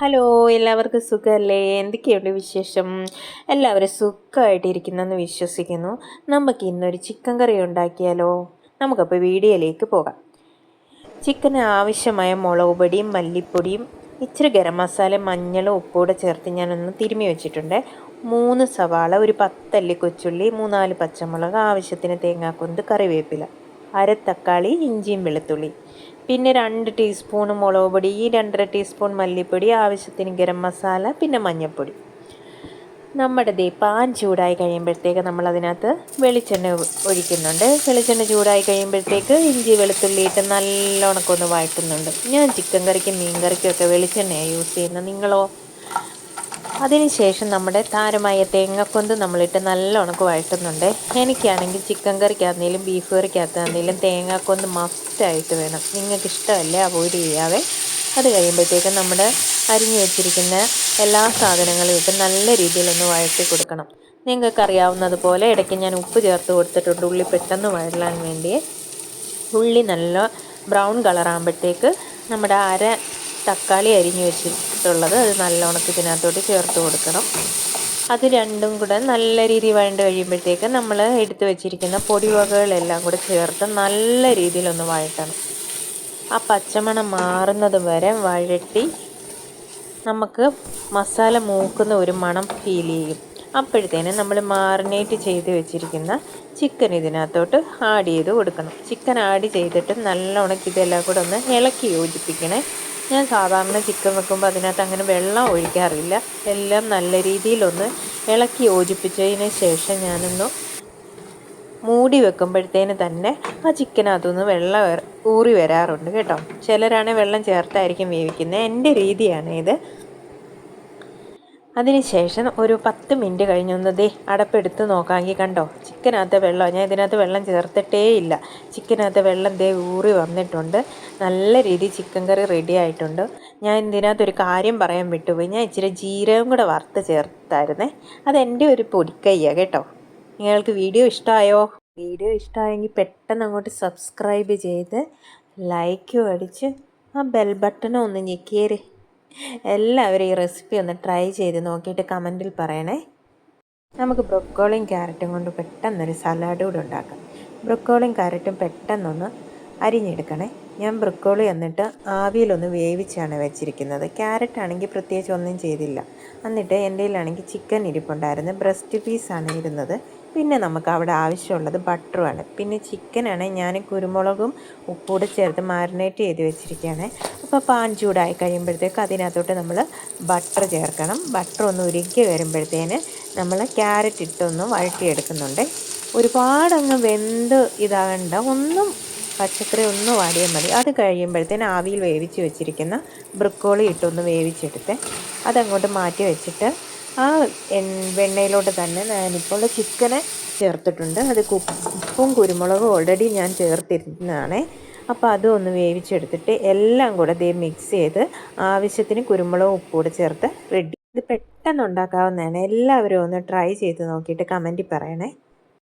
Hello എല്ലാവർക്കും സുഖമല്ലേ എന്തൊക്കെയുണ്ട് വിശേഷം? എല്ലാവരും സുഖമായിട്ടിരിക്കുന്നെന്ന് വിശ്വസിക്കുന്നു. നമുക്ക് ഇന്നൊരു ചിക്കൻ കറി ഉണ്ടാക്കിയാലോ? നമുക്കപ്പോൾ വീഡിയോയിലേക്ക് പോകാം. ചിക്കന് ആവശ്യമായ മുളക് പൊടിയും മല്ലിപ്പൊടിയും ഇച്ചിരി ഗരം മസാല മഞ്ഞളും ഉപ്പൂടെ ചേർത്ത് ഞാനൊന്ന് തിരുമ്മി വെച്ചിട്ടുണ്ട്. മൂന്ന് സവാള ഒരു പത്തല്ലി കൊച്ചുള്ളി മൂന്നാൽ പച്ചമുളക് ആവശ്യത്തിന് തേങ്ങാക്കൊന്ത് കറിവേപ്പില അര തക്കാളി ഇഞ്ചിയും വെളുത്തുള്ളി. പിന്നെ രണ്ട് ടീസ്പൂൺ മുളക് പൊടി ഈ രണ്ടര ടീസ്പൂൺ മല്ലിപ്പൊടി ആവശ്യത്തിന് ഗരം മസാല പിന്നെ മഞ്ഞൾപ്പൊടി. നമ്മുടെ ദേ പാൻ ചൂടായി കഴിയുമ്പോഴത്തേക്ക് നമ്മൾ അതിനകത്ത് വെളിച്ചെണ്ണ ഒഴിക്കുന്നുണ്ട്. വെളിച്ചെണ്ണ ചൂടായി കഴിയുമ്പോഴത്തേക്ക് ഇഞ്ചി വെളുത്തുള്ളി ഇട്ട് നല്ലോണക്കൊന്ന് വഴറ്റുന്നുണ്ട്. ഞാൻ ചിക്കൻ കറിക്കും മീൻ കറിക്കും ഒക്കെ വെളിച്ചെണ്ണയാണ് യൂസ് ചെയ്യുന്നത്. നിങ്ങളോ? അതിനുശേഷം നമ്മുടെ താരമായ തേങ്ങക്കൊന്ത് നമ്മളിട്ട് നല്ല ഉണക്ക് വഴറ്റുന്നുണ്ട്. എനിക്കാണെങ്കിൽ ചിക്കൻ കറിക്കാണെങ്കിലും ബീഫ് കറിക്കകത്താണെങ്കിലും തേങ്ങാക്കൊന്ത് മസ്റ്റായിട്ട് വേണം. നിങ്ങൾക്ക് ഇഷ്ടമല്ലേ അവോയ്ഡ് ചെയ്യാതെ അത് കഴിയുമ്പോഴത്തേക്കും നമ്മുടെ അരിഞ്ഞു വെച്ചിരിക്കുന്ന എല്ലാ സാധനങ്ങളും ഇട്ട് നല്ല രീതിയിലൊന്ന് വഴറ്റി കൊടുക്കണം. നിങ്ങൾക്ക് അറിയാവുന്നതുപോലെ ഇടയ്ക്ക് ഞാൻ ഉപ്പ് ചേർത്ത് കൊടുത്തിട്ടുണ്ട്. ഉള്ളി പെട്ടെന്ന് വഴലാൻ വേണ്ടി ഉള്ളി നല്ല ബ്രൗൺ കളറാകുമ്പോഴത്തേക്ക് നമ്മുടെ അര തക്കാളി അരിഞ്ഞു വെച്ചിട്ടുള്ളത് അത് നല്ലോണം ഇതിനകത്തോട്ട് ചേർത്ത് കൊടുക്കണം. അത് രണ്ടും കൂടെ നല്ല രീതിയിൽ വഴണ്ട് കഴിയുമ്പോഴത്തേക്ക് നമ്മൾ എടുത്തു വെച്ചിരിക്കുന്ന പൊടിവകകളെല്ലാം കൂടെ ചേർത്ത് നല്ല രീതിയിലൊന്ന് വഴട്ടണം. ആ പച്ചമണം മാറുന്നത് വരെ വഴട്ടി നമുക്ക് മസാല മൂക്കുന്ന ഒരു മണം ഫീൽ ചെയ്യും. അപ്പോഴത്തേനും നമ്മൾ മാറിനേറ്റ് ചെയ്ത് വെച്ചിരിക്കുന്ന ചിക്കൻ ഇതിനകത്തോട്ട് ആഡ് ചെയ്ത് കൊടുക്കണം. ചിക്കൻ ആഡ് ചെയ്തിട്ട് നല്ലോണം ഇതെല്ലാം കൂടെ ഒന്ന് ഇളക്കി യോജിപ്പിക്കണേ. ഞാൻ സാധാരണ ചിക്കൻ വെക്കുമ്പോൾ അതിനകത്ത് അങ്ങനെ വെള്ളം ഒഴിക്കാറില്ല. എല്ലാം നല്ല രീതിയിലൊന്ന് ഇളക്കി യോജിപ്പിച്ചതിന് ശേഷം ഞാനൊന്ന് മൂടി വെക്കുമ്പോഴത്തേന് തന്നെ ആ ചിക്കനകത്തുനിന്ന് വെള്ളം ഊറി വരാറുണ്ട് കേട്ടോ. ചിലരാണെങ്കിൽ വെള്ളം ചേർത്തായിരിക്കും വേവിക്കുന്നത് എന്റെ രീതിയാണ് ഇത് അതിനുശേഷം ഒരു പത്ത് മിനിറ്റ് കഴിഞ്ഞൊന്ന് ദേ അടപ്പെടുത്ത് നോക്കാമെങ്കിൽ കണ്ടോ? ചിക്കനകത്ത് വെള്ളം ഞാൻ ഇതിനകത്ത് വെള്ളം ചേർത്തിട്ടേ ഇല്ല ചിക്കനകത്ത് വെള്ളം ദേ ഊറി വന്നിട്ടുണ്ട്. നല്ല രീതിയിൽ ചിക്കൻ കറി റെഡി ആയിട്ടുണ്ട്. ഞാൻ ഇതിനകത്തൊരു കാര്യം പറയാൻ വിട്ടുപോയി. ഞാൻ ഇച്ചിരി ജീരകം കൂടെ വറുത്ത് ചേർത്തായിരുന്നേ. അതെന്റെ ഒരു പൊടിക്കയ്യാണ് കേട്ടോ. നിങ്ങൾക്ക് വീഡിയോ ഇഷ്ടമായോ? വീഡിയോ ഇഷ്ടമായെങ്കിൽ പെട്ടെന്ന് അങ്ങോട്ട് സബ്സ്ക്രൈബ് ചെയ്ത് ലൈക്കും അടിച്ച് ആ ബെൽ ബട്ടണും ഒന്ന് ഞെക്കിയേര്. എല്ലാവരും ഈ റെസിപ്പി ഒന്ന് ട്രൈ ചെയ്ത് നോക്കിയിട്ട് കമന്റിൽ പറയണേ. നമുക്ക് ബ്രൊക്കോളിയും ക്യാരറ്റും കൊണ്ട് പെട്ടെന്നൊരു സലാഡ് കൂടെ ഉണ്ടാക്കാം. ബ്രൊക്കോളിയും ക്യാരറ്റും പെട്ടെന്നൊന്ന് അരിഞ്ഞെടുക്കണേ. ഞാൻ ബ്രക്കോളി എന്നിട്ട് ആവിയിലൊന്ന് വേവിച്ചാണ് വെച്ചിരിക്കുന്നത്. ക്യാരറ്റ് ആണെങ്കിൽ പ്രത്യേകിച്ച് ഒന്നും ചെയ്തില്ല. എന്നിട്ട് എന്റെ കയ്യിലാണെങ്കിൽ ചിക്കൻ ഇരിപ്പുണ്ടായിരുന്നു. ബ്രസ്റ്റ് പീസാണ് ഇരുന്നത്. പിന്നെ നമുക്ക് അവിടെ ആവശ്യമുള്ളത് ബട്ടറുമാണ് പിന്നെ ചിക്കനാണ് ഞാൻ കുരുമുളകും ഉപ്പൂടെ ചേർത്ത് മാരിനേറ്റ് ചെയ്ത് വെച്ചിരിക്കുകയാണ്. അപ്പോൾ പാൻ ചൂടായി കഴിയുമ്പോഴത്തേക്ക് അതിനകത്തോട്ട് നമ്മൾ ബട്ടർ ചേർക്കണം. ബട്ടർ ഒന്ന് ഉരുക്കി വരുമ്പോഴത്തേന് നമ്മൾ ക്യാരറ്റ് ഇട്ടൊന്ന് വഴറ്റിയെടുക്കുന്നുണ്ട്. ഒരുപാടങ്ങ് വെന്ത് ഇതാകണ്ട. ഒന്നും പച്ചക്കറി ഒന്ന് വാടിയാൽ മതി. അത് കഴിയുമ്പോഴത്തേന് ആവിയിൽ വേവിച്ച് വെച്ചിരിക്കുന്ന ബ്രക്കോളി ഇട്ടൊന്ന് വേവിച്ചെടുത്ത് അതങ്ങോട്ട് മാറ്റി വെച്ചിട്ട് ആ വെണ്ണയിലോട്ട് തന്നെ ഞാനിപ്പോൾ ചിക്കനെ ചേർത്തിട്ടുണ്ട്. അത് ഉപ്പും കുരുമുളകും ഓൾറെഡി ഞാൻ ചേർത്തിരുന്നതാണ്. അപ്പോൾ അതൊന്ന് വേവിച്ചെടുത്തിട്ട് എല്ലാം കൂടെ ദേ മിക്സ് ചെയ്ത് ആവശ്യത്തിന് കുരുമുളകും ഉപ്പും കൂടെ ചേർത്ത് റെഡി ഇത് പെട്ടെന്ന് ഉണ്ടാക്കാവുന്നതാണ്. എല്ലാവരും ഒന്ന് ട്രൈ ചെയ്ത് നോക്കിയിട്ട് കമന്റിൽ പറയണേ.